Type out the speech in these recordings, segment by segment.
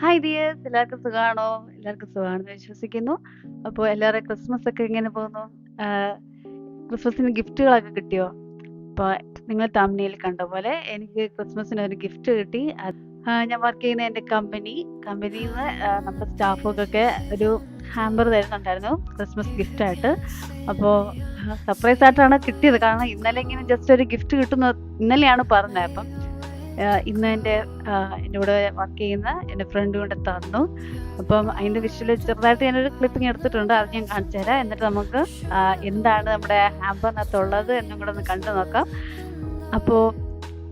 Hi dears എല്ലാവർക്കും സുഖമാണോ? എല്ലാവർക്കും സുഖമാണെന്ന് വിശ്വസിക്കുന്നു. അപ്പോൾ എല്ലാവരും ക്രിസ്മസ് ഒക്കെ എങ്ങനെ പോകുന്നു? ക്രിസ്മസിന് ഗിഫ്റ്റുകളൊക്കെ കിട്ടിയോ? അപ്പോൾ നിങ്ങൾ തമ്മിൽ കണ്ട പോലെ എനിക്ക് ക്രിസ്മസിന് ഒരു ഗിഫ്റ്റ് കിട്ടി. ഞാൻ വർക്ക് ചെയ്യുന്ന എന്റെ കമ്പനി കമ്പനിയിൽ നിന്ന് നമ്മുടെ സ്റ്റാഫുകൾക്കൊക്കെ ഒരു ഹാമ്പർ തരുന്നുണ്ടായിരുന്നു ക്രിസ്മസ് ഗിഫ്റ്റായിട്ട് അപ്പോൾ സർപ്രൈസ് ആയിട്ടാണ് കിട്ടിയത്. കാരണം ഇന്നലെ ഇങ്ങനെ ജസ്റ്റ് ഒരു ഗിഫ്റ്റ് കിട്ടുന്ന ഇന്നലെയാണ് പറഞ്ഞത് അപ്പം. ഇന്ന് എന്റെ എന്റെ കൂടെ വർക്ക് ചെയ്യുന്ന എന്റെ ഫ്രണ്ട് കൊണ്ട് തന്നു. അപ്പം അതിന്റെ വിഷ്വൽ ചെറുതായിട്ട് ഞാനൊരു ക്ലിപ്പിംഗ് എടുത്തിട്ടുണ്ട് അത് ഞാൻ കാണിച്ചു തരാം. എന്നിട്ട് നമുക്ക് എന്താണ് നമ്മുടെ ഹാമ്പറിനകത്തുള്ളത് എന്നും കൂടെ ഒന്ന് കണ്ടു നോക്കാം. അപ്പോൾ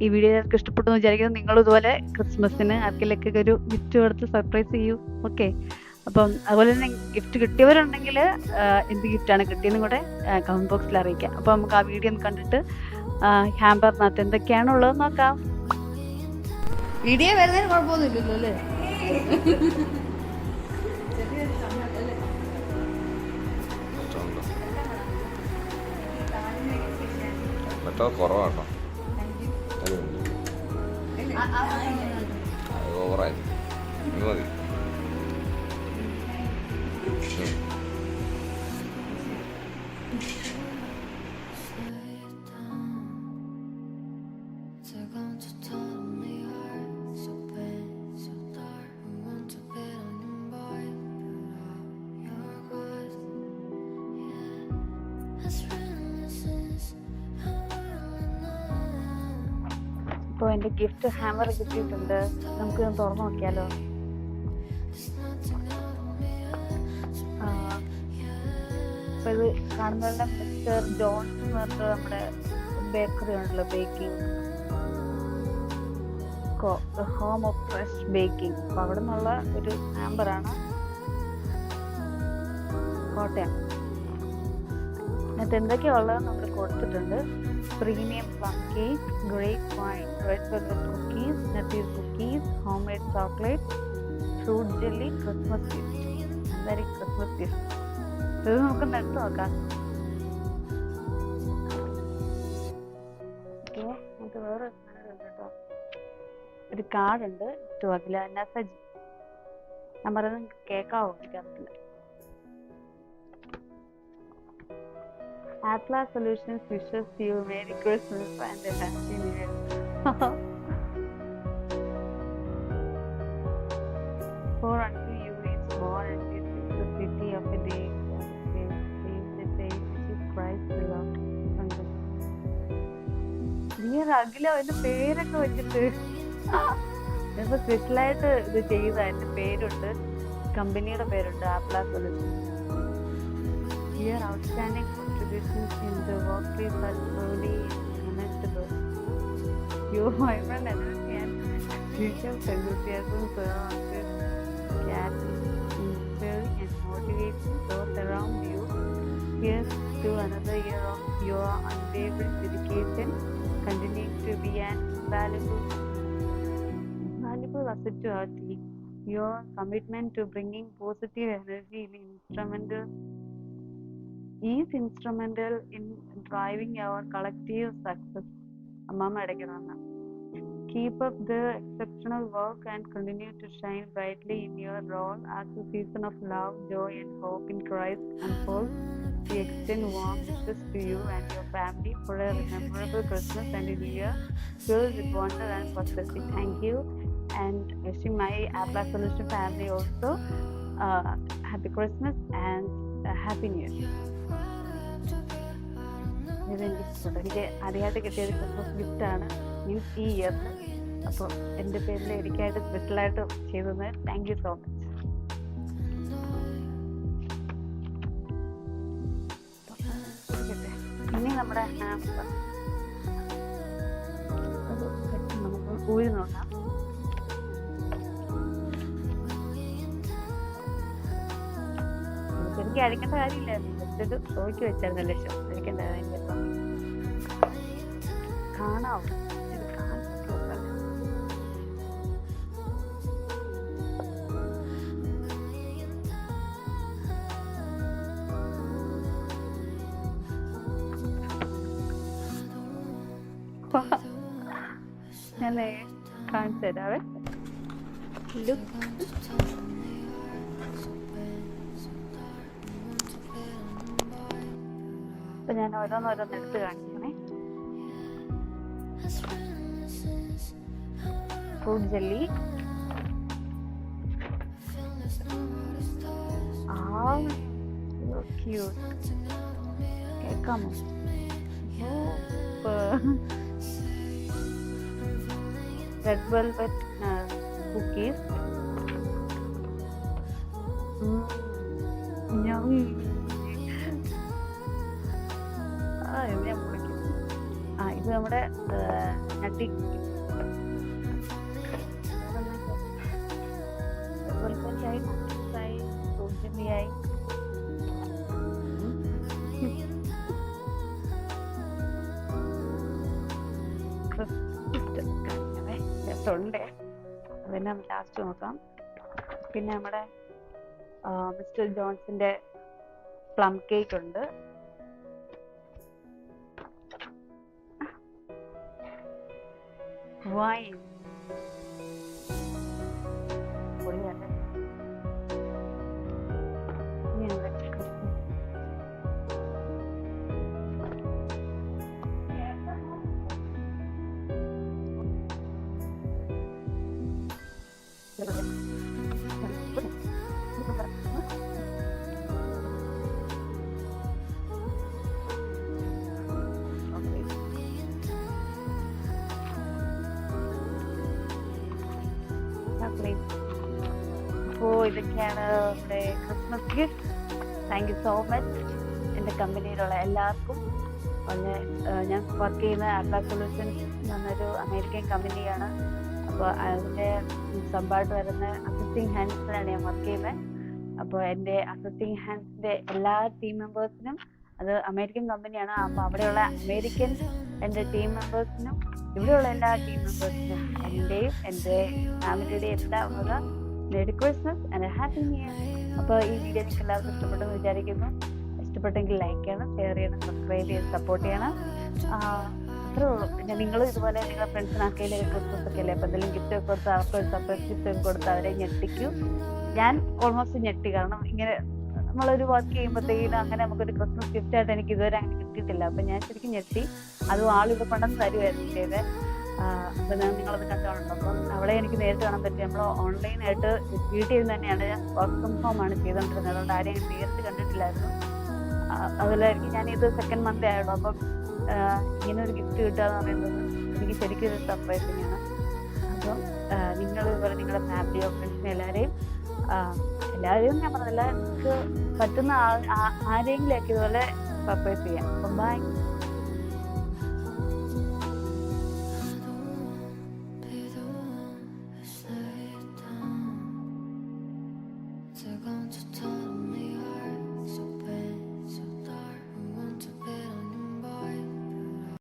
ഈ വീഡിയോ നിങ്ങൾക്ക് ഇഷ്ടപ്പെട്ടു എന്ന് വിചാരിക്കുന്നു. നിങ്ങളും ഇതുപോലെ ക്രിസ്മസിന് ആർക്കെങ്കിലൊക്കെ ഒരു ഗിഫ്റ്റ് കൊടുത്ത് സർപ്രൈസ് ചെയ്യൂ. ഓക്കെ അപ്പം അതുപോലെ തന്നെ ഗിഫ്റ്റ് കിട്ടിയവരുണ്ടെങ്കിൽ എന്ത് ഗിഫ്റ്റാണ് കിട്ടിയതെന്ന് കൂടെ കമന്റ് ബോക്സിൽ അറിയിക്കാം. അപ്പോൾ നമുക്ക് ആ വീഡിയോ ഒന്ന് കണ്ടിട്ട് ഹാമ്പറിനകത്ത് എന്തൊക്കെയാണ് ഉള്ളത് നോക്കാം. വീഡിയോ വരുന്നതിന് കുഴപ്പമൊന്നുമില്ലല്ലോ അല്ലേ? കുറവാട്ടോ. ഓവറായി മതി. ഇപ്പോൾ എന്റെ ഗിഫ്റ്റ് ഹാമർ കിട്ടിയിട്ടുണ്ട്. നമുക്ക് തുറന്നു നോക്കിയാലോ? അപ്പോൾ ഇത് കാണുന്നവരുടെ മിസ്റ്റർ ജോൺസ് എന്ന് പറഞ്ഞിട്ട് നമ്മുടെ ബേക്കറി ഉണ്ടല്ലോ baking home of fresh baking അപ്പോൾ അവിടെ നിന്നുള്ള ഒരു ഹാമ്പറാണ് കോട്ടയം. എന്നിട്ട് എന്തൊക്കെയാ ഉള്ളതെന്ന് നമ്മൾ കൊടുത്തിട്ടുണ്ട്. Premium plum cake grape wine red velvet cookies nutties cookies home made chocolate fruit jelly Christmas gift Christmas gift ഇത് നമുക്ക് എടുത്ത് നോക്കാം. നമുക്ക് വേറെ കേട്ടോ. ഒരു കാർഡുണ്ട് ടു നസജ് ഞാൻ പറയുന്നത് കേൾക്കാവോ എനിക്കറിയില്ല Atlas Solutions wishes you Merry Christmas and a Happy New Year. For unto you is born and this is the city of a day നീ അഖില എന്റെ പേരൊക്കെ വെച്ചിട്ട് ഇപ്പൊ സ്പെഷ്യലായിട്ട് ഇത് ചെയ്ത എന്റെ പേരുണ്ട് കമ്പനിയുടെ പേരുണ്ട് Apla solution outstanding contributions in the workplace are truly commendable. Your vibrant energy and future enthusiasm catalyst inspiring and motivating those around you. Here's to another year of your unwavering dedication, continuing to be an invaluable, invaluable asset to our team. Your commitment to bringing positive energy is instrumental is instrumental in driving our collective success. അമ്മാമ്മ ഇടയ്ക്ക് തന്ന Keep up the exceptional work and continue to shine brightly in your role as the season of love, joy, and hope in Christ unfolds. We extend warm wishes to you and your family for a memorable Christmas and a new year filled with wonder and prosperity. Thank you, and wishing my Apple Solution family also uh, happy Christmas and a happy New Year. ഇതെനിക്ക് ഇഷ്ടപ്പെട്ടു. എനിക്ക് ആദ്യമായിട്ട് കിട്ടിയ ഒരു Christmas ഗിഫ്റ്റാണ്. Means ഈ year. അപ്പോൾ എന്റെ പേരിൽ എനിക്കായിട്ട് സ്പെഷ്യലായിട്ട് ചെയ്തത് താങ്ക് യു സോ മച്ച്. ഇനി നമ്മുടെ നമുക്ക് ഊരി നോക്കാം. എനിക്ക് അഴിക്കേണ്ട കാര്യമില്ലായിരുന്നു. ജസ്റ്റ് ഒരു ഷോയ്ക്ക് വെച്ചായിരുന്നു ലക്ഷ്യം അഴിക്കേണ്ട ഇപ്പം കാണാവോ. ഇത് നോക്കാം. ഞാനേ കാണിച്ചു തരാവേ. ലുക്ക് അപ്പൊ ഞാൻ ഓരോന്നോരോന്ന് എടുത്ത് കാണിക്കണേ. ഫ്രൂട്ട് ജെല്ലി ക്യൂട്ട് കേൾക്കാമോ റെഡ് വെൽവെറ്റ് കുക്കീസ് ഞാൻ ആ ഇത് നമ്മുടെ നട്ടി രസമുണ്ട് അതന്നെ ലാസ്റ്റ് നോക്കാം. പിന്നെ നമ്മുടെ മിസ്റ്റർ ജോൺസിന്റെ പ്ലം കേക്ക് ഉണ്ട്. വൈൻ പൊളിയല്ലേ ഇനി ഇതൊക്കെയാണ് നമ്മുടെ Christmas gift thank you so much എന്റെ കമ്പനിയിലുള്ള എല്ലാവർക്കും ഒന്ന് ഞാൻ വർക്ക് ചെയ്യുന്ന ആപ്ല സൊല്യൂഷൻസ് എന്നൊരു അമേരിക്കൻ കമ്പനിയാണ് അപ്പോൾ അതിന്റെ സമ്പാട്ട് വരുന്ന അസിസ്റ്റിംഗ് ഹാൻഡ്സിലാണ് ഞാൻ വർക്ക് ചെയ്യുന്നത്. അപ്പോൾ എന്റെ അസിസ്റ്റിംഗ് ഹാൻഡ്സിന്റെ എല്ലാ ടീം മെമ്പേഴ്സിനും അത് അമേരിക്കൻ കമ്പനിയാണ് അപ്പോൾ അവിടെയുള്ള അമേരിക്കൻ എന്റെ ടീം മെമ്പേഴ്സിനും ഇവിടെയുള്ള എല്ലാ ടീം മെമ്പേഴ്സിനും എന്റെയും എന്റെ ഫാമിലിയുടെയും എല്ലാം വക merry Christmas and happy new year അപ്പോൾ ഈ വീഡിയോ നിങ്ങൾക്ക് എല്ലാവർക്കും ഇഷ്ടപ്പെട്ടെന്ന് വിചാരിക്കുന്നു. ഇഷ്ടപ്പെട്ടെങ്കിൽ ലൈക്ക് ചെയ്യണം ഷെയർ ചെയ്യണം സബ്സ്ക്രൈബ് ചെയ്യണം സപ്പോർട്ട് ചെയ്യണം. അത്രേ ഉള്ളൂ. പിന്നെ നിങ്ങൾ ഇതുപോലെ നിങ്ങളുടെ ഫ്രണ്ട്സിന് ആർക്കെങ്കിലും ക്രിസ്മസ് ഒക്കെ അല്ലേ? അപ്പോൾ എന്തെങ്കിലും ഗിഫ്റ്റ് ഒക്കെ കൊടുത്ത് അവർക്ക് ഒരു സർപ്രൈസ് ഗിഫ്റ്റ് ഒക്കെ കൊടുത്ത് അവരെ ഞെട്ടിക്കും. ഞാൻ ഓൾമോസ്റ്റ് ഞെട്ടി. കാരണം ഇങ്ങനെ നമ്മളൊരു വർക്ക് ചെയ്യുമ്പോഴത്തേക്കും അങ്ങനെ നമുക്കൊരു ക്രിസ്മസ് ഗിഫ്റ്റ് ആയിട്ട് എനിക്ക് ഇതുവരെ അങ്ങനെ കിട്ടിയിട്ടില്ല. അപ്പം ഞാൻ ശരിക്കും ഞെട്ടി. അതും ആളിത് കൊണ്ടുവന്ന് തരുമായിരുന്നു ചെയ്തത് ഞാൻ നിങ്ങളത് കണ്ടുകൊണ്ട് അപ്പം അവളെ എനിക്ക് നേരിട്ട് കാണാൻ പറ്റി. നമ്മൾ ഓൺലൈനായിട്ട് വീട്ടിൽ ഇരുന്ന് തന്നെയാണ് ഞാൻ വർക്ക് ഫ്രം ഹോം ആണ് ചെയ്തുകൊണ്ടിരുന്നത് അതുകൊണ്ട് ആരെയും ഞാൻ നേരിട്ട് കണ്ടിട്ടില്ലായിരുന്നു. അതിലായിരിക്കും ഞാനിത് സെക്കൻഡ് മന്ത് ആയുള്ളൂ അപ്പം ഇങ്ങനെ ഒരു ഗിഫ്റ്റ് കിട്ടുക എന്ന് പറയുന്നത് എനിക്ക് ശരിക്കും ഒരു സർപ്രൈസിങ് ആണ് അപ്പം നിങ്ങൾ ഇതുപോലെ നിങ്ങളുടെ ഫാമിലിയോ ഫ്രണ്ട്സിനെ എല്ലാവരെയും എല്ലാവരെയും ഞാൻ പറഞ്ഞില്ല. നിങ്ങൾക്ക് പറ്റുന്ന ആരെങ്കിലും ആരെങ്കിലുമൊക്കെ ഇതുപോലെ സർപ്രൈസ് ചെയ്യാം. അപ്പം ബൈ